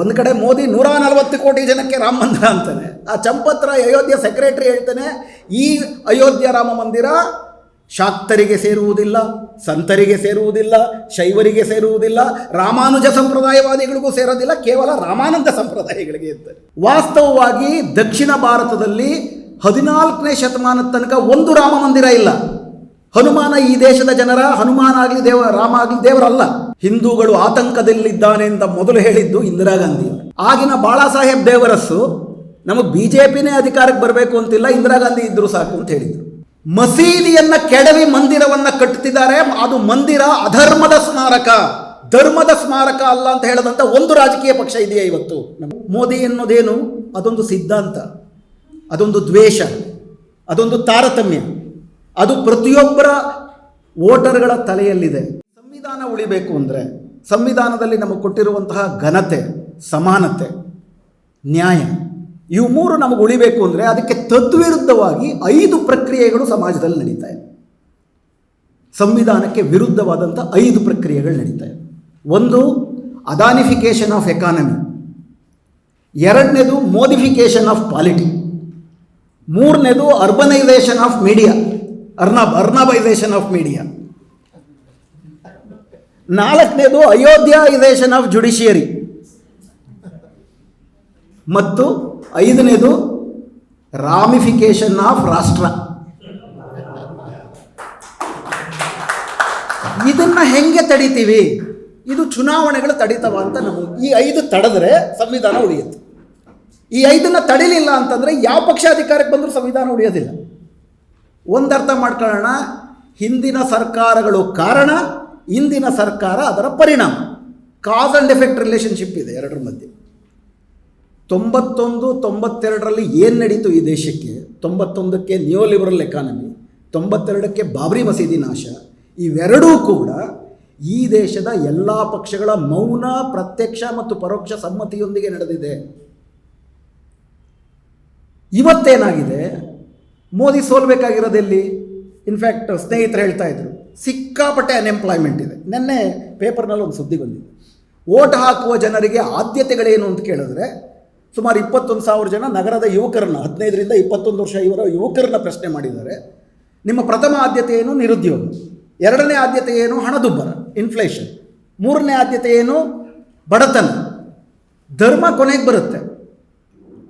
ಒಂದು ಕಡೆ ಮೋದಿ ನೂರ ನಲವತ್ತು ಕೋಟಿ ಜನಕ್ಕೆ ರಾಮ ಮಂದಿರ ಅಂತಾನೆ. ಆ ಚಂಪತ್ರ ಅಯೋಧ್ಯೆ ಸೆಕ್ರೆಟರಿ ಹೇಳ್ತಾನೆ, ಈ ಅಯೋಧ್ಯ ರಾಮ ಮಂದಿರ ಶಾಕ್ತರಿಗೆ ಸೇರುವುದಿಲ್ಲ, ಸಂತರಿಗೆ ಸೇರುವುದಿಲ್ಲ, ಶೈವರಿಗೆ ಸೇರುವುದಿಲ್ಲ, ರಾಮಾನುಜ ಸಂಪ್ರದಾಯವಾದಿಗಳಿಗೂ ಸೇರೋದಿಲ್ಲ, ಕೇವಲ ರಾಮಾನಂದ ಸಂಪ್ರದಾಯಗಳಿಗೆ ಇರ್ತಾರೆ ವಾಸ್ತವವಾಗಿ ದಕ್ಷಿಣ ಭಾರತದಲ್ಲಿ ಹದಿನಾಲ್ಕನೇ ಶತಮಾನದ ತನಕ ಒಂದು ರಾಮ ಮಂದಿರ ಇಲ್ಲ. ಹನುಮಾನ ಈ ದೇಶದ ಜನರ, ಹನುಮಾನ ಆಗಲಿ ದೇವ, ರಾಮ ಆಗಲಿ ದೇವರಲ್ಲ. ಹಿಂದೂಗಳು ಆತಂಕದಲ್ಲಿದ್ದಾನೆ ಅಂತ ಮೊದಲು ಹೇಳಿದ್ದು ಇಂದಿರಾ ಗಾಂಧಿ. ಆಗಿನ ಬಾಳಾ ಸಾಹೇಬ್ ದೇವರಸ್ಸು ನಮಗೆ ಬಿ ಜೆ ಪಿನೇ ಅಧಿಕಾರಕ್ಕೆ ಬರಬೇಕು ಅಂತಿಲ್ಲ, ಇಂದಿರಾ ಗಾಂಧಿ ಇದ್ರು ಸಾಕು ಅಂತ ಹೇಳಿದರು. ಮಸೀದಿಯನ್ನ ಕೆಡವಿ ಮಂದಿರವನ್ನ ಕಟ್ಟುತ್ತಿದ್ದಾರೆ ಅದು ಮಂದಿರ ಅಧರ್ಮದ ಸ್ಮಾರಕ. ಧರ್ಮದ ಸ್ಮಾರಕ ಅಲ್ಲ ಅಂತ ಹೇಳದಂತ ಒಂದು ರಾಜಕೀಯ ಪಕ್ಷ ಇದೆಯಾ ಇವತ್ತು? ಮೋದಿ ಎನ್ನುವುದೇನು? ಅದೊಂದು ಸಿದ್ಧಾಂತ. ಅದೊಂದು ದ್ವೇಷ. ಅದೊಂದು ತಾರತಮ್ಯ. ಅದು ಪ್ರತಿಯೊಬ್ಬರ ವೋಟರ್ಗಳ ತಲೆಯಲ್ಲಿದೆ. ಸಂವಿಧಾನ ಉಳಿಬೇಕು ಅಂದರೆ ಸಂವಿಧಾನದಲ್ಲಿ ನಮಗೆ ಕೊಟ್ಟಿರುವಂತಹ ಘನತೆ, ಸಮಾನತೆ, ನ್ಯಾಯ, ಇವು ಮೂರು ನಮಗೆ ಉಳಿಬೇಕು ಅಂದರೆ ಅದಕ್ಕೆ ತದ್ವಿರುದ್ಧವಾಗಿ ಐದು ಪ್ರಕ್ರಿಯೆಗಳು ಸಮಾಜದಲ್ಲಿ ನಡೀತಾ ಸಂವಿಧಾನಕ್ಕೆ ವಿರುದ್ಧವಾದಂಥ ಐದು ಪ್ರಕ್ರಿಯೆಗಳು ನಡೀತಾ ಇದೆ. ಒಂದು ಅದಾನಿಫಿಕೇಶನ್ ಆಫ್ ಎಕಾನಮಿ ಎರಡನೇದು ಮೋದಿಫಿಕೇಶನ್ ಆಫ್ ಪಾಲಿಟಿ ಮೂರನೇದು urbanisation of media Arnab, ಅರ್ನಬೈಸೇಷನ್ of media. ನಾಲ್ಕನೇದು ಅಯೋಧ್ಯಾಯಿಸೇಷನ್ ಆಫ್ ಜುಡಿಷಿಯರಿ. ಮತ್ತು ಐದನೇದು ರಾಮಿಫಿಕೇಶನ್ ಆಫ್ ರಾಷ್ಟ್ರ. ಇದನ್ನ ಹೆಂಗೆ ತಡಿತೀವಿ? ಇದು ಚುನಾವಣೆಗಳು ತಡಿತವ ಅಂತ ನಮಗೆ ಈ ಐದು ತಡೆದ್ರೆ ಸಂವಿಧಾನ ಉಳಿಯುತ್ತೆ. ಈ ಐದನ್ನ ತಡಿಲಿಲ್ಲ ಅಂತಂದ್ರೆ ಯಾವ ಪಕ್ಷ ಅಧಿಕಾರಕ್ಕೆ ಬಂದರೂ ಸಂವಿಧಾನ ಉಳಿಯೋದಿಲ್ಲ. ಒಂದರ್ಥ ಮಾಡ್ಕೊಳ್ಳೋಣ. ಹಿಂದಿನ ಸರ್ಕಾರಗಳು ಕಾರಣ, ಇಂದಿನ ಸರ್ಕಾರ ಅದರ ಪರಿಣಾಮ. ಕಾಸ್ ಆ್ಯಂಡ್ ಎಫೆಕ್ಟ್ ರಿಲೇಷನ್ಶಿಪ್ ಇದೆ ಎರಡರ ಮಧ್ಯೆ. ತೊಂಬತ್ತೊಂದು, ತೊಂಬತ್ತೆರಡರಲ್ಲಿ ಏನು ನಡೀತು ಈ ದೇಶಕ್ಕೆ? ತೊಂಬತ್ತೊಂದಕ್ಕೆ ನ್ಯೂ ಲಿಬರಲ್ ಎಕಾನಮಿ ತೊಂಬತ್ತೆರಡಕ್ಕೆ ಬಾಬ್ರಿ ಮಸೀದಿ ನಾಶ. ಇವೆರಡೂ ಕೂಡ ಈ ದೇಶದ ಎಲ್ಲ ಪಕ್ಷಗಳ ಮೌನ, ಪ್ರತ್ಯಕ್ಷ ಮತ್ತು ಪರೋಕ್ಷ ಸಮ್ಮತಿಯೊಂದಿಗೆ ನಡೆದಿದೆ. ಇವತ್ತೇನಾಗಿದೆ? ಮೋದಿ ಸೋಲ್ಬೇಕಾಗಿರೋದೆಲ್ಲಿ? ಇನ್ಫ್ಯಾಕ್ಟ್ ಸ್ನೇಹಿತರು ಹೇಳ್ತಾ ಇದ್ರು, ಸಿಕ್ಕಾಪಟ್ಟೆ ಅನ್ಎಂಪ್ಲಾಯ್ಮೆಂಟ್ ಇದೆ. ನಿನ್ನೆ ಪೇಪರ್ನಲ್ಲಿ ಒಂದು ಸುದ್ದಿ ಬಂದಿದೆ. ಓಟ್ ಹಾಕುವ ಜನರಿಗೆ ಆದ್ಯತೆಗಳೇನು ಅಂತ ಕೇಳಿದ್ರೆ, ಸುಮಾರು ಇಪ್ಪತ್ತೊಂದು ಸಾವಿರ ಜನ ನಗರದ ಯುವಕರನ್ನ, ಹದಿನೈದರಿಂದ ಇಪ್ಪತ್ತೊಂದು ವರ್ಷ ಇವರ ಯುವಕರನ್ನ ಪ್ರಶ್ನೆ ಮಾಡಿದ್ದಾರೆ. ನಿಮ್ಮ ಪ್ರಥಮ ಆದ್ಯತೆ ಏನು? ನಿರುದ್ಯೋಗ. ಎರಡನೇ ಆದ್ಯತೆ ಏನು? ಹಣದುಬ್ಬರ ಇನ್ಫ್ಲೇಷನ್ ಮೂರನೇ ಆದ್ಯತೆ ಏನು? ಬಡತನ. ಧರ್ಮ ಕೊನೆಗೆ ಬರುತ್ತೆ.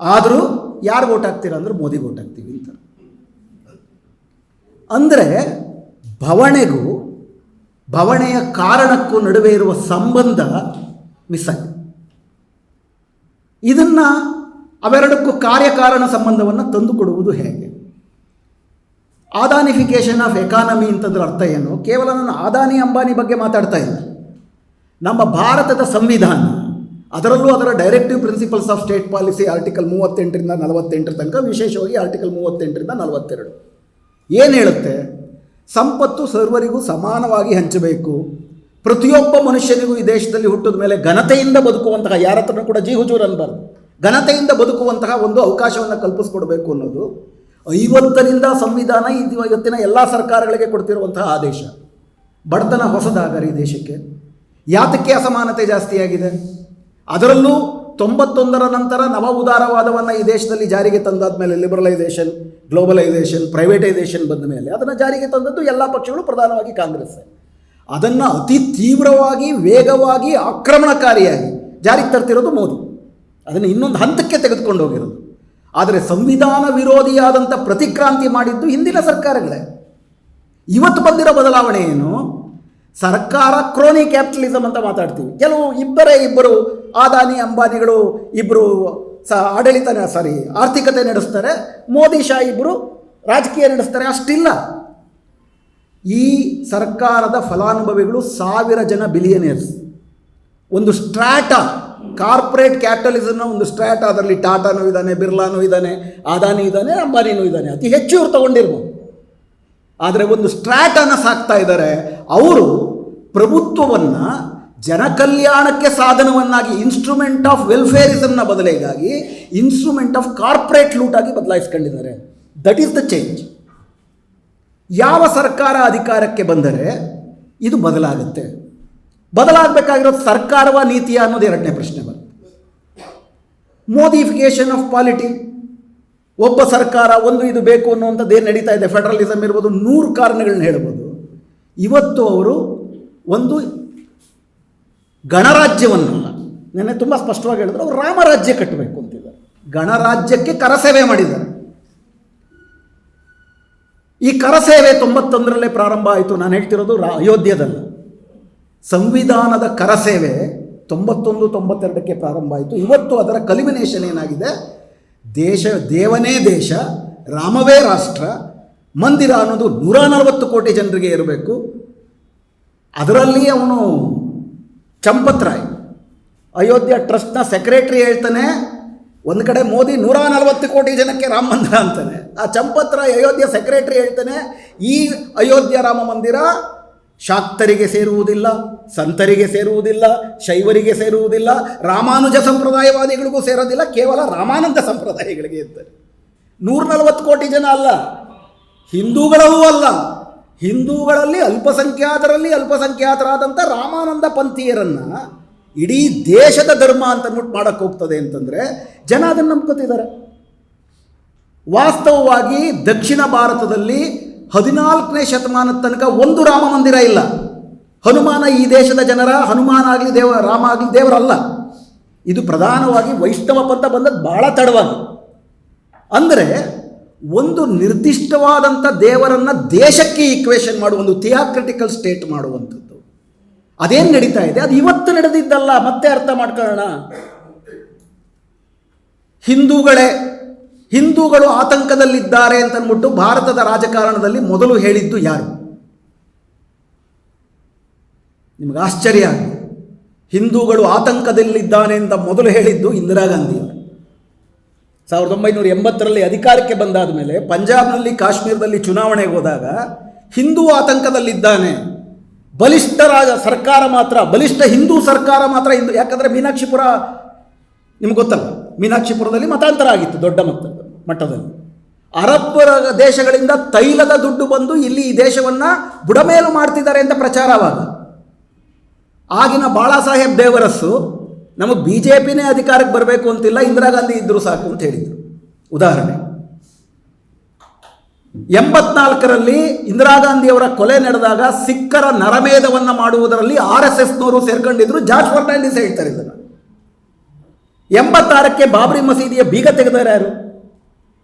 ಆದರೂ ಯಾರು ಓಟ್ ಹಾಕ್ತೀರಾ ಅಂದ್ರೆ ಮೋದಿಗೆ ಓಟ್ ಹಾಕ್ತೀವಿ. ಅಂದರೆ ಭವಣೆಗೂ ಭವಣೆಯ ಕಾರಣಕ್ಕೂ ನಡುವೆ ಇರುವ ಸಂಬಂಧ ಮಿಸ್ ಆಗಿದೆ ಇದನ್ನು ಅವೆರಡಕ್ಕೂ ಕಾರ್ಯಕಾರಣ ಸಂಬಂಧವನ್ನು ತಂದುಕೊಡುವುದು ಹೇಗೆ? ಆದಾನಿಫಿಕೇಶನ್ ಆಫ್ ಎಕಾನಮಿ ಅಂತಂದ್ರೆ ಅರ್ಥ ಏನು? ಕೇವಲ ನಾನು ಆದಾನಿ ಅಂಬಾನಿ ಬಗ್ಗೆ ಮಾತಾಡ್ತಾ ಇಲ್ಲ. ನಮ್ಮ ಭಾರತದ ಸಂವಿಧಾನ, ಅದರಲ್ಲೂ ಅದರ directive principles of state policy article ಮೂವತ್ತೆಂಟರಿಂದ ನಲವತ್ತೆಂಟರ ತನಕ ವಿಶೇಷವಾಗಿ ಆರ್ಟಿಕಲ್ ಮೂವತ್ತೆಂಟರಿಂದ ನಲವತ್ತೆರಡು. ಏನು ಹೇಳುತ್ತೆ? ಸಂಪತ್ತು ಸರ್ವರಿಗೂ ಸಮಾನವಾಗಿ ಹಂಚಬೇಕು. ಪ್ರತಿಯೊಬ್ಬ ಮನುಷ್ಯನಿಗೂ ಈ ದೇಶದಲ್ಲಿ ಹುಟ್ಟಿದ ಮೇಲೆ ಘನತೆಯಿಂದ ಬದುಕುವಂತಹ ಯಾರ ಹತ್ರನೂ ಕೂಡ ಜಿ ಹುಜೂರ್ ಅನ್ಬಾರ್ದು. ಘನತೆಯಿಂದ ಬದುಕುವಂತಹ ಒಂದು ಅವಕಾಶವನ್ನು ಕಲ್ಪಿಸ್ಕೊಡ್ಬೇಕು ಅನ್ನೋದು ಐವತ್ತರಿಂದ ಸಂವಿಧಾನ ಇದು ಇವತ್ತಿನ ಎಲ್ಲ ಸರ್ಕಾರಗಳಿಗೆ ಕೊಡ್ತಿರುವಂತಹ ಆದೇಶ. ಬಡತನ ಹೊಸದಾಗರಿ ಈ ದೇಶಕ್ಕೆ. ಯಾತಕ್ಕೆ ಅಸಮಾನತೆ ಜಾಸ್ತಿಯಾಗಿದೆ? ಅದರಲ್ಲೂ ತೊಂಬತ್ತೊಂದರ ನಂತರ ನವ ಉದಾರವಾದವನ್ನು ಈ ದೇಶದಲ್ಲಿ ಜಾರಿಗೆ ತಂದಾದ ಮೇಲೆ ಲಿಬರಲೈಸೇಷನ್ ಗ್ಲೋಬಲೈಸೇಷನ್ ಪ್ರೈವೇಟೈಸೇಷನ್ ಬಂದ ಮೇಲೆ ಅದನ್ನು ಜಾರಿಗೆ ತಂದದ್ದು ಎಲ್ಲ ಪಕ್ಷಗಳು, ಪ್ರಧಾನವಾಗಿ ಕಾಂಗ್ರೆಸ್. ಅದನ್ನು ಅತಿ ತೀವ್ರವಾಗಿ, ವೇಗವಾಗಿ ಆಕ್ರಮಣಕಾರಿಯಾಗಿ ಜಾರಿಗೆ ತರ್ತಿರೋದು ಮೋದಿ. ಅದನ್ನು ಇನ್ನೊಂದು ಹಂತಕ್ಕೆ ತೆಗೆದುಕೊಂಡು ಹೋಗಿರೋದು. ಆದರೆ ಸಂವಿಧಾನ ವಿರೋಧಿಯಾದಂಥ ಪ್ರತಿಕ್ರಾಂತಿ ಮಾಡಿದ್ದು ಹಿಂದಿನ ಸರ್ಕಾರಗಳೇ. ಇವತ್ತು ಬಂದಿರೋ ಬದಲಾವಣೆ ಏನು? ಸರ್ಕಾರ ಕ್ರೋನಿ ಕ್ಯಾಪಿಟಲಿಸಮ್ ಅಂತ ಮಾತಾಡ್ತೀವಿ. ಕೆಲವು ಇಬ್ಬರೇ ಇಬ್ಬರು, ಆದಾನಿ, ಅಂಬಾನಿಗಳು ಇಬ್ಬರು ಸ ಆಡಳಿತ ಸಾರಿ ಆರ್ಥಿಕತೆ ನಡೆಸ್ತಾರೆ. ಮೋದಿ ಶಾ ಇಬ್ಬರು ರಾಜಕೀಯ ನಡೆಸ್ತಾರೆ. ಅಷ್ಟಿಲ್ಲ. ಈ ಸರ್ಕಾರದ ಫಲಾನುಭವಿಗಳು ಸಾವಿರ ಜನ ಬಿಲಿಯನೇರ್ಸ್ ಒಂದು ಸ್ಟ್ರಾಟ, ಕಾರ್ಪೊರೇಟ್ ಕ್ಯಾಪಿಟಲಿಸಮ್ನ ಒಂದು ಸ್ಟ್ರಾಟ, ಅದರಲ್ಲಿ ಟಾಟಾನೂ ಇದ್ದಾನೆ, ಬಿರ್ಲಾನೂ ಇದ್ದಾನೆ ಆದಾನಿ ಇದ್ದಾನೆ, ಅಂಬಾನಿನೂ ಇದ್ದಾನೆ. ಅತಿ ಹೆಚ್ಚು ಇವ್ರು ತಗೊಂಡಿರ್ಬೋದು. ಆದರೆ ಒಂದು ಸ್ಟ್ರಾಟನ್ನು ಸಾಕ್ತಾ ಇದ್ದಾರೆ. ಅವರು ಪ್ರಭುತ್ವವನ್ನು, ಜನಕಲ್ಯಾಣಕ್ಕೆ ಸಾಧನವನ್ನಾಗಿ ಇನ್ಸ್ಟ್ರೂಮೆಂಟ್ ಆಫ್ ವೆಲ್ಫೇರಿಸಮ್ನ ಬದಲಿಗಾಗಿ ಇನ್ಸ್ಟ್ರೂಮೆಂಟ್ ಆಫ್ ಕಾರ್ಪೊರೇಟ್ ಲೂಟಾಗಿ ಬದಲಾಯಿಸ್ಕೊಂಡಿದ್ದಾರೆ. ದಟ್ ಈಸ್ ದ ಚೇಂಜ್ ಯಾವ ಸರ್ಕಾರ ಅಧಿಕಾರಕ್ಕೆ ಬಂದರೆ ಇದು ಬದಲಾಗುತ್ತೆ. ಬದಲಾಗಬೇಕಾಗಿರೋದು ಸರ್ಕಾರವ ನೀತಿಯ ಅನ್ನೋದು ಎರಡನೇ ಪ್ರಶ್ನೆ ಬರುತ್ತೆ. ಮೋದಿಫಿಕೇಶನ್ ಆಫ್ ಪಾಲಿಟಿ ಒಬ್ಬ ಸರ್ಕಾರ ಒಂದು ಇದು ಬೇಕು ಅನ್ನುವಂಥದ್ದು ಏನು ನಡೀತಾ ಇದೆ? ಫೆಡರಲಿಸಮ್ ಇರ್ಬೋದು, ನೂರು ಕಾರಣಗಳನ್ನ ಹೇಳ್ಬೋದು. ಇವತ್ತು ಅವರು ಒಂದು ಗಣರಾಜ್ಯವನ್ನಲ್ಲ. ನೆನ್ನೆ ತುಂಬ ಸ್ಪಷ್ಟವಾಗಿ ಹೇಳಿದ್ರು, ಅವರು ರಾಮರಾಜ್ಯ ಕಟ್ಟಬೇಕು ಅಂತಿದ್ದಾರೆ. ಗಣರಾಜ್ಯಕ್ಕೆ ಕರಸೇವೆ ಮಾಡಿದ್ದಾರೆ. ಈ ಕರಸೇವೆ ತೊಂಬತ್ತೊಂದರಲ್ಲೇ ಪ್ರಾರಂಭ ಆಯಿತು. ನಾನು ಹೇಳ್ತಿರೋದು ರಾ, ಅಯೋಧ್ಯದಲ್ಲ. ಸಂವಿಧಾನದ ಕರಸೇವೆ ತೊಂಬತ್ತೊಂದು ತೊಂಬತ್ತೆರಡಕ್ಕೆ ಪ್ರಾರಂಭ ಆಯಿತು. ಇವತ್ತು ಅದರ ಕಲಿಮಿನೇಷನ್ ಏನಾಗಿದೆ? ದೇಶ, ದೇವನೇ ದೇಶ, ರಾಮವೇ ರಾಷ್ಟ್ರ, ಮಂದಿರ ಅನ್ನೋದು ನೂರ ನಲವತ್ತು ಕೋಟಿ ಜನರಿಗೆ ಇರಬೇಕು. ಅದರಲ್ಲಿ ಅವನು ಚಂಪತ್ರಾಯ್. ಅಯೋಧ್ಯ ಟ್ರಸ್ಟ್ನ ಸೆಕ್ರೆಟರಿ ಹೇಳ್ತಾನೆ, ಒಂದು ಕಡೆ ಮೋದಿ ನೂರ ನಲವತ್ತು ಕೋಟಿ ಜನಕ್ಕೆ ರಾಮ ಮಂದಿರ ಅಂತಾನೆ. ಆ ಚಂಪತ್ರಾಯ್ ಅಯೋಧ್ಯ ಸೆಕ್ರೆಟರಿ ಹೇಳ್ತಾನೆ, ಈ ಅಯೋಧ್ಯ ರಾಮ ಮಂದಿರ ಶಾಕ್ತರಿಗೆ ಸೇರುವುದಿಲ್ಲ, ಸಂತರಿಗೆ ಸೇರುವುದಿಲ್ಲ, ಶೈವರಿಗೆ ಸೇರುವುದಿಲ್ಲ, ರಾಮಾನುಜ ಸಂಪ್ರದಾಯವಾದಿಗಳಿಗೂ ಸೇರೋದಿಲ್ಲ, ಕೇವಲ ರಾಮಾನಂದ ಸಂಪ್ರದಾಯಗಳಿಗೆ ಇರ್ತಾರೆ ನೂರ ನಲವತ್ತು ಕೋಟಿ ಜನ ಅಲ್ಲ, ಹಿಂದೂಗಳವೂ ಅಲ್ಲ. ಹಿಂದೂಗಳಲ್ಲಿ ಅಲ್ಪಸಂಖ್ಯಾತರಲ್ಲಿ ಅಲ್ಪಸಂಖ್ಯಾತರಾದಂಥ ರಾಮಾನಂದ ಪಂಥೀಯರನ್ನು ಇಡೀ ದೇಶದ ಧರ್ಮ ಅಂತ ಅಂದ್ಬಿಟ್ಟು ಮಾಡಕ್ಕೆ ಹೋಗ್ತದೆ ಅಂತಂದರೆ ಜನ ಅದನ್ನು ನಂಬ್ಕೋತಿದ್ದಾರೆ. ವಾಸ್ತವವಾಗಿ ದಕ್ಷಿಣ ಭಾರತದಲ್ಲಿ ಹದಿನಾಲ್ಕನೇ ಶತಮಾನದ ತನಕ ಒಂದು ರಾಮ ಮಂದಿರ ಇಲ್ಲ. ಹನುಮಾನ ಈ ದೇಶದ ಜನರ, ಹನುಮಾನ ಆಗಲಿ ದೇವ, ರಾಮ ಆಗಲಿ ದೇವರಲ್ಲ. ಇದು ಪ್ರಧಾನವಾಗಿ ವೈಷ್ಣವ ಪಂಥ ಬಂದದ್ದು ಭಾಳ ತಡವಾಗಿ. ಅಂದರೆ ಒಂದು ನಿರ್ದಿಷ್ಟವಾದಂಥ ದೇವರನ್ನು ದೇಶಕ್ಕೆ ಈಕ್ವೇಷನ್ ಮಾಡುವ ಒಂದು ಥಿಯಾಕ್ರಿಟಿಕಲ್ ಸ್ಟೇಟ್ ಮಾಡುವಂಥದ್ದು. ಅದೇನು ನಡೀತಾ ಇದೆ? ಅದು ಇವತ್ತು ನಡೆದಿದ್ದಲ್ಲ, ಮತ್ತೆ ಅರ್ಥ ಮಾಡ್ಕೊಳ್ಳೋಣ. ಹಿಂದೂಗಳೇ ಹಿಂದೂಗಳು ಆತಂಕದಲ್ಲಿದ್ದಾರೆ ಅಂತನ್ಬಿಟ್ಟು ಭಾರತದ ರಾಜಕಾರಣದಲ್ಲಿ ಮೊದಲು ಹೇಳಿದ್ದು ಯಾರು? ನಿಮಗೆ ಆಶ್ಚರ್ಯ ಆಗಿದೆ ಹಿಂದೂಗಳು ಆತಂಕದಲ್ಲಿದ್ದಾನೆ ಅಂತ ಮೊದಲು ಹೇಳಿದ್ದು ಇಂದಿರಾ ಗಾಂಧಿ ಸಾವಿರದ ಒಂಬೈನೂರ ಎಂಬತ್ತರಲ್ಲಿ ಅಧಿಕಾರಕ್ಕೆ ಬಂದಾದ ಮೇಲೆ ಪಂಜಾಬ್ನಲ್ಲಿ ಕಾಶ್ಮೀರದಲ್ಲಿ ಚುನಾವಣೆಗೆ ಹೋದಾಗ ಹಿಂದೂ ಆತಂಕದಲ್ಲಿದ್ದಾನೆ. ಬಲಿಷ್ಠರಾದ ಸರ್ಕಾರ ಮಾತ್ರ, ಬಲಿಷ್ಠ ಹಿಂದೂ ಸರ್ಕಾರ ಮಾತ್ರ ಹಿಂದೂ, ಯಾಕಂದರೆ ಮೀನಾಕ್ಷಿಪುರ, ನಿಮ್ಗೆ ಗೊತ್ತಲ್ಲ, ಮೀನಾಕ್ಷಿಪುರದಲ್ಲಿ ಮತಾಂತರ ಆಗಿತ್ತು, ದೊಡ್ಡ ಮಟ್ಟದ ಮಟ್ಟದಲ್ಲಿ. ಅರಬ್ ದೇಶಗಳಿಂದ ತೈಲದ ದುಡ್ಡು ಬಂದು ಇಲ್ಲಿ ಈ ದೇಶವನ್ನು ಬುಡಮೇಲು ಮಾಡ್ತಿದ್ದಾರೆ ಅಂತ ಪ್ರಚಾರವಾಗ ಆಗಿನ ಬಾಳಾ ಸಾಹೇಬ್ ದೇವರಸ್ಸು ನಮಗೆ ಬಿ ಜೆ ಪಿನೇ ಅಧಿಕಾರಕ್ಕೆ ಬರಬೇಕು ಅಂತಿಲ್ಲ, ಇಂದಿರಾ ಗಾಂಧಿ ಇದ್ದರೂ ಸಾಕು ಅಂತ ಹೇಳಿದರು. ಉದಾಹರಣೆ. ಎಂಬತ್ನಾಲ್ಕರಲ್ಲಿ ಇಂದಿರಾ ಗಾಂಧಿಯವರ ಕೊಲೆ ನಡೆದಾಗ ಸಿಖ್ಖರ ನರಮೇಧವನ್ನು ಮಾಡುವುದರಲ್ಲಿ ಆರ್ ಎಸ್ ಎಸ್ನವರು ಸೇರ್ಕೊಂಡಿದ್ರು. ಜಾರ್ಜ್ ಫರ್ನಾಂಡಿಸ್ ಹೇಳ್ತಾರೆ ಇದನ್ನು. ಎಂಬತ್ತಾರಕ್ಕೆ ಬಾಬ್ರಿ ಮಸೀದಿಯ ಬೀಗ ತೆಗೆದಾರೆ ಯಾರು?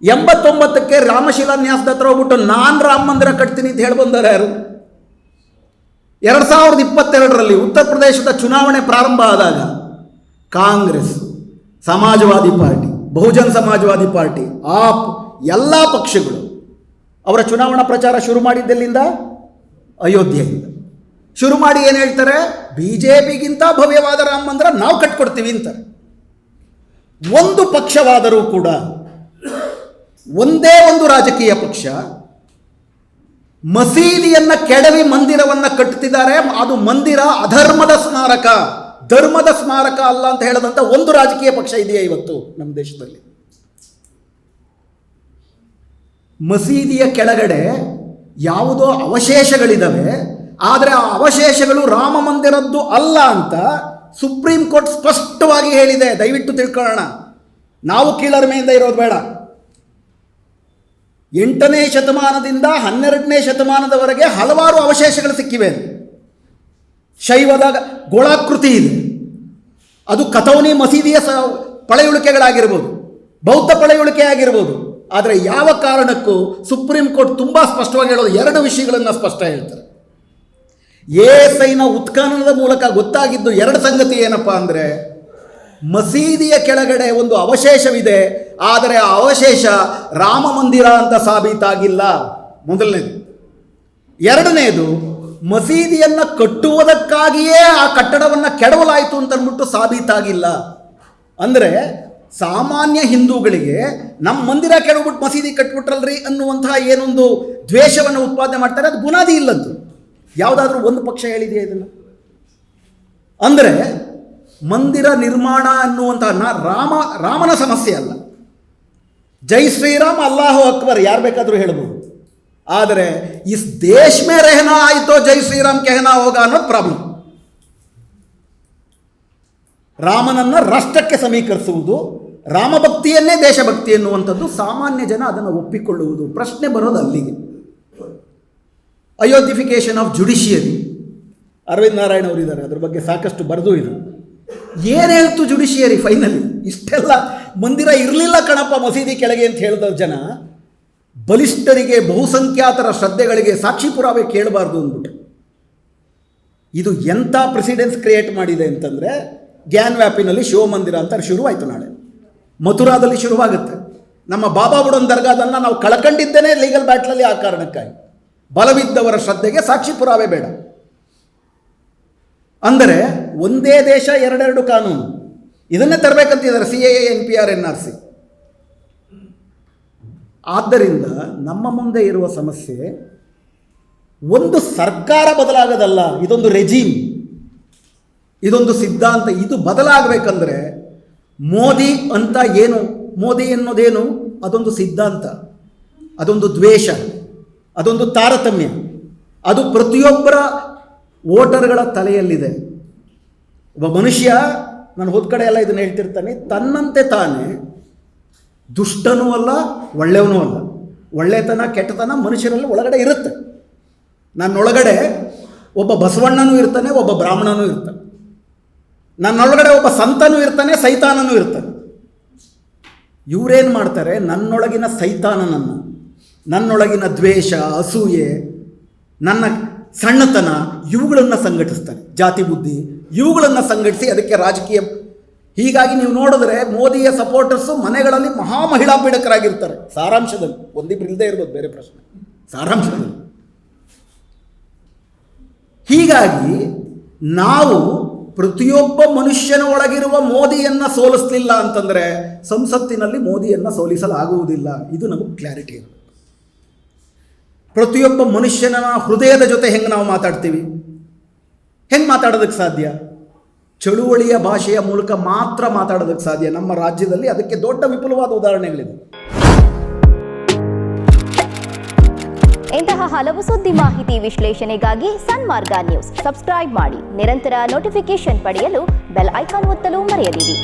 ಎಂಬತ್ತೊಂಬತ್ತಕ್ಕೆ ರಾಮಶಿಲಾನ್ಯಾಸದ ಹತ್ರ ಹೋಗ್ಬಿಟ್ಟು ನಾನು ರಾಮ ಮಂದಿರ ಕಟ್ತೀನಿ ಅಂತ ಹೇಳಿ ಬಂದಾರ ಯಾರು? ಎರಡು ಸಾವಿರದ ಇಪ್ಪತ್ತೆರಡರಲ್ಲಿ ಉತ್ತರ ಪ್ರದೇಶದ ಚುನಾವಣೆ ಪ್ರಾರಂಭ ಆದಾಗ ಕಾಂಗ್ರೆಸ್, ಸಮಾಜವಾದಿ ಪಾರ್ಟಿ, ಬಹುಜನ್ ಸಮಾಜವಾದಿ ಪಾರ್ಟಿ, ಆಪ್, ಎಲ್ಲ ಪಕ್ಷಗಳು ಅವರ ಚುನಾವಣಾ ಪ್ರಚಾರ ಶುರು ಮಾಡಿದ್ದೆಲ್ಲಿಂದ? ಅಯೋಧ್ಯೆಯಿಂದ ಶುರು ಮಾಡಿ ಏನು ಹೇಳ್ತಾರೆ? ಬಿ ಜೆ ಪಿಗಿಂತ ಭವ್ಯವಾದ ರಾಮ ಮಂದಿರ ನಾವು ಕಟ್ಕೊಡ್ತೀವಿ ಅಂತಾರೆ. ಒಂದು ಪಕ್ಷವಾದರೂ ಕೂಡ ಒಂದೇ ಒಂದು ರಾಜಕೀಯ ಪಕ್ಷ ಮಸೀದಿಯನ್ನ ಕೆಡವಿ ಮಂದಿರವನ್ನು ಕಟ್ಟುತ್ತಿದ್ದಾರೆ ಅದು ಮಂದಿರ ಅಧರ್ಮದ ಸ್ಮಾರಕ. ಧರ್ಮದ ಸ್ಮಾರಕ ಅಲ್ಲ ಅಂತ ಹೇಳದಂತ ಒಂದು ರಾಜಕೀಯ ಪಕ್ಷ ಇದೆಯಾ ಇವತ್ತು ನಮ್ಮ ದೇಶದಲ್ಲಿ? ಮಸೀದಿಯ ಕೆಳಗಡೆ ಯಾವುದೋ ಅವಶೇಷಗಳಿದ್ದಾವೆ ಆದರೆ ಆ ಅವಶೇಷಗಳು ರಾಮ ಮಂದಿರದ್ದು ಅಲ್ಲ ಅಂತ ಸುಪ್ರೀಂ ಕೋರ್ಟ್ ಸ್ಪಷ್ಟವಾಗಿ ಹೇಳಿದೆ. ದಯವಿಟ್ಟು ತಿಳ್ಕೊಳ್ಳೋಣ. ನಾವು ಕೀಳರಿಮೆಯಿಂದ ಇರೋದು ಬೇಡ. ಎಂಟನೇ ಶತಮಾನದಿಂದ ಹನ್ನೆರಡನೇ ಶತಮಾನದವರೆಗೆ ಹಲವಾರು ಅವಶೇಷಗಳು ಸಿಕ್ಕಿವೆ. ಶೈವದ ಗೋಳಾಕೃತಿ ಇದೆ. ಅದು ಕಥೌನಿ ಮಸೀದಿಯ ಸ ಪಳೆಯುಳಿಕೆಗಳಾಗಿರ್ಬೋದು. ಬೌದ್ಧ ಪಳೆಯುಳಿಕೆ ಆಗಿರ್ಬೋದು. ಆದರೆ ಯಾವ ಕಾರಣಕ್ಕೂ ಸುಪ್ರೀಂ ಕೋರ್ಟ್ ತುಂಬ ಸ್ಪಷ್ಟವಾಗಿ ಹೇಳೋದು ಎರಡು ವಿಷಯಗಳನ್ನು ಸ್ಪಷ್ಟ ಹೇಳ್ತಾರೆ. ಎ ಎಸ್ ಐನ ಉತ್ಖನನದ ಮೂಲಕ ಗೊತ್ತಾಗಿದ್ದು ಎರಡು ಸಂಗತಿ ಏನಪ್ಪ ಅಂದರೆ ಮಸೀದಿಯ ಕೆಳಗಡೆ ಒಂದು ಅವಶೇಷವಿದೆ, ಆದರೆ ಆ ಅವಶೇಷ ರಾಮ ಮಂದಿರ ಅಂತ ಸಾಬೀತಾಗಿಲ್ಲ. ಮೊದಲನೇದು. ಎರಡನೇದು, ಮಸೀದಿಯನ್ನು ಕಟ್ಟುವುದಕ್ಕಾಗಿಯೇ ಆ ಕಟ್ಟಡವನ್ನು ಕೆಡವಲಾಯಿತು ಅಂತ ಅಂದ್ಬಿಟ್ಟು ಸಾಬೀತಾಗಿಲ್ಲ. ಅಂದರೆ ಸಾಮಾನ್ಯ ಹಿಂದೂಗಳಿಗೆ ನಮ್ಮ ಮಂದಿರ ಕೆಡವ್ಬಿಟ್ಟು ಮಸೀದಿ ಕಟ್ಬಿಟ್ರಲ್ರಿ ಅನ್ನುವಂತಹ ಏನೊಂದು ದ್ವೇಷವನ್ನು ಉತ್ಪಾದನೆ ಮಾಡ್ತಾರೆ, ಅದು ಬುನಾದಿ ಇಲ್ಲದ್ದು. ಯಾವುದಾದ್ರೂ ಒಂದು ಪಕ್ಷ ಹೇಳಿದೆಯಾ ಇದನ್ನು? ಅಂದರೆ ಮಂದಿರ ನಿರ್ಮಾಣ ಅನ್ನುವಂತಹ ರಾಮ, ರಾಮನ ಸಮಸ್ಯೆ ಅಲ್ಲ. ಜೈ ಶ್ರೀರಾಮ್, ಅಲ್ಲಾಹು ಅಕ್ಬರ್, ಯಾರು ಬೇಕಾದರೂ ಹೇಳ್ಬೋದು. ಆದರೆ, ಇಸ್ ದೇಶ್ ಮೇ ರೆಹನಾ ಆಯಿತೋ, ಜೈ ಶ್ರೀರಾಮ್ ಕೆಹನಾ ಹೋಗ ಅನ್ನೋದು ಪ್ರಾಬ್ಲಮ್ ರಾಮನನ್ನು ರಾಷ್ಟ್ರಕ್ಕೆ ಸಮೀಕರಿಸುವುದು, ರಾಮಭಕ್ತಿಯನ್ನೇ ದೇಶಭಕ್ತಿ ಎನ್ನುವಂಥದ್ದು, ಸಾಮಾನ್ಯ ಜನ ಅದನ್ನು ಒಪ್ಪಿಕೊಳ್ಳುವುದು. ಪ್ರಶ್ನೆ ಬರೋದು ಅಲ್ಲಿಗೆ. ಅಯೋಧ್ಯಫಿಕೇಶನ್ ಆಫ್ ಜುಡಿಷಿಯರಿ. ಅರವಿಂದ್ ನಾರಾಯಣ ಅವರು ಇದ್ದಾರೆ, ಅದ್ರ ಬಗ್ಗೆ ಸಾಕಷ್ಟು ಬರೆದು ಇದು. ಏನು ಹೇಳ್ತು ಜುಡಿಷಿಯರಿ ಫೈನಲಿ ಇಷ್ಟೆಲ್ಲ ಮಂದಿರ ಇರಲಿಲ್ಲ ಕಣಪ್ಪ ಮಸೀದಿ ಕೆಳಗೆ ಅಂತ ಹೇಳಿದವ್ರು ಜನ ಬಲಿಷ್ಠರಿಗೆ ಬಹುಸಂಖ್ಯಾತರ ಶ್ರದ್ಧೆಗಳಿಗೆ ಸಾಕ್ಷಿ ಪುರಾವೆ ಕೇಳಬಾರ್ದು ಅಂದ್ಬಿಟ್ಟು. ಇದು ಎಂಥ ಪ್ರೆಸಿಡೆನ್ಸ್ ಕ್ರಿಯೇಟ್ ಮಾಡಿದೆ ಅಂತಂದರೆ ಗ್ಯಾನ್ ವ್ಯಾಪಿನಲ್ಲಿ ಶಿವಮಂದಿರ ಅಂತ ಶುರುವಾಯಿತು ನಾಳೆ. ಮಥುರಾದಲ್ಲಿ ಶುರುವಾಗುತ್ತೆ. ನಮ್ಮ ಬಾಬಾ ಬುಡನ್ ದರ್ಗಾದನ್ನು ನಾವು ಕಳ್ಕೊಂಡಿದ್ದೇನೆ ಲೀಗಲ್ ಬ್ಯಾಟ್ಲಲ್ಲಿ ಆ ಕಾರಣಕ್ಕಾಗಿ. ಬಲವಿದ್ದವರ ಶ್ರದ್ಧೆಗೆ ಸಾಕ್ಷಿ ಪುರಾವೆ ಬೇಡ. ಅಂದರೆ ಒಂದೇ ದೇಶ ಎರಡೆರಡು ಕಾನೂನು. ಇದನ್ನೇ ತರಬೇಕಂತಿದ್ದಾರೆ C A N P R, N R C. ಆದ್ದರಿಂದ ನಮ್ಮ ಮುಂದೆ ಇರುವ ಸಮಸ್ಯೆ, ಒಂದು ಸರ್ಕಾರ ಬದಲಾಗದಲ್ಲ, ಇದೊಂದು ರೆಜೀಮ್. ಇದೊಂದು ಸಿದ್ಧಾಂತ, ಇದು ಬದಲಾಗಬೇಕಂದ್ರೆ ಮೋದಿ ಅಂತ ಏನು? ಮೋದಿ ಎನ್ನುವುದೇನು? ಅದೊಂದು ಸಿದ್ಧಾಂತ, ಅದೊಂದು ದ್ವೇಷ, ಅದೊಂದು ತಾರತಮ್ಯ. ಅದು ಪ್ರತಿಯೊಬ್ಬರ ವೋಟರ್ಗಳ ತಲೆಯಲ್ಲಿದೆ. ಒಬ್ಬ ಮನುಷ್ಯ, ನಾನು ಹೋದ ಕಡೆ ಎಲ್ಲ ಇದನ್ನು ಹೇಳ್ತಿರ್ತಾನೆ, ತನ್ನಂತೆ ತಾನೇ ದುಷ್ಟನೂ ಅಲ್ಲ, ಒಳ್ಳೆಯವನೂ ಅಲ್ಲ. ಒಳ್ಳೆತನ, ಕೆಟ್ಟತನ ಮನುಷ್ಯರಲ್ಲಿ ಒಳಗಡೆ ಇರುತ್ತೆ. ನನ್ನೊಳಗಡೆ ಒಬ್ಬ ಬಸವಣ್ಣನೂ ಇರ್ತಾನೆ, ಒಬ್ಬ ಬ್ರಾಹ್ಮಣನೂ ಇರ್ತಾನೆ. ನನ್ನೊಳಗಡೆ ಒಬ್ಬ ಸಂತನೂ ಇರ್ತಾನೆ, ಸೈತಾನನೂ ಇರ್ತಾನೆ. ಇವರೇನು ಮಾಡ್ತಾರೆ? ನನ್ನೊಳಗಿನ ಸೈತಾನನನ್ನು, ನನ್ನೊಳಗಿನ ದ್ವೇಷ, ಅಸೂಯೆ, ನನ್ನ ಸಣ್ಣತನ ಇವುಗಳನ್ನು ಸಂಘಟಿಸ್ತಾರೆ. ಜಾತಿ ಬುದ್ಧಿ ಇವುಗಳನ್ನು ಸಂಘಟಿಸಿ ಅದಕ್ಕೆ ರಾಜಕೀಯ ಹೀಗಾಗಿ ನೀವು ನೋಡಿದ್ರೆ ಮೋದಿಯ ಸಪೋರ್ಟರ್ಸು ಮನೆಗಳಲ್ಲಿ ಮಹಾ ಮಹಿಳಾ ಪೀಡಕರಾಗಿರ್ತಾರೆ. ಸಾರಾಂಶದಲ್ಲಿ. ಒಂದಿಬ್ರು ಇಲ್ಲದೆ ಇರ್ಬೋದು, ಬೇರೆ ಪ್ರಶ್ನೆ. ಸಾರಾಂಶದಲ್ಲಿ. ಹೀಗಾಗಿ ನಾವು ಪ್ರತಿಯೊಬ್ಬ ಮನುಷ್ಯನ ಒಳಗಿರುವ ಮೋದಿಯನ್ನು ಸೋಲಿಸಲಿಲ್ಲ ಅಂತಂದರೆ ಸಂಸತ್ತಿನಲ್ಲಿ ಮೋದಿಯನ್ನು ಸೋಲಿಸಲಾಗುವುದಿಲ್ಲ. ಇದು ನಮಗೆ ಕ್ಲಾರಿಟಿ ಇರಬೇಕು ಪ್ರತಿಯೊಬ್ಬ ಮನುಷ್ಯನ ಹೃದಯದ ಜೊತೆ ಹೆಂಗೆ ನಾವು ಮಾತಾಡ್ತೀವಿ? ಹೆಂಗೆ ಮಾತಾಡೋದಕ್ಕೆ ಸಾಧ್ಯ? ಚಳುವಳಿಯ ಭಾಷೆಯ ಮೂಲಕ ಮಾತ್ರ ಮಾತಾಡೋದಕ್ಕೆ ಸಾಧ್ಯ. ನಮ್ಮ ರಾಜ್ಯದಲ್ಲಿ ಅದಕ್ಕೆ ದೊಡ್ಡ ವಿಪುಲವಾದ ಉದಾಹರಣೆಗಳಿದೆ ಇಂತಹ ಹಲವು ಸುದ್ದಿ ಮಾಹಿತಿ ವಿಶ್ಲೇಷಣೆಗಾಗಿ ಸನ್ಮಾರ್ಗ ನ್ಯೂಸ್. ಸಬ್ಸ್ಕ್ರೈಬ್ ಮಾಡಿ. ನಿರಂತರ ನೋಟಿಫಿಕೇಶನ್ ಪಡೆಯಲು ಬೆಲ್ ಐಕಾನ್ ಒತ್ತಲು ಮರೆಯದಿರಿ.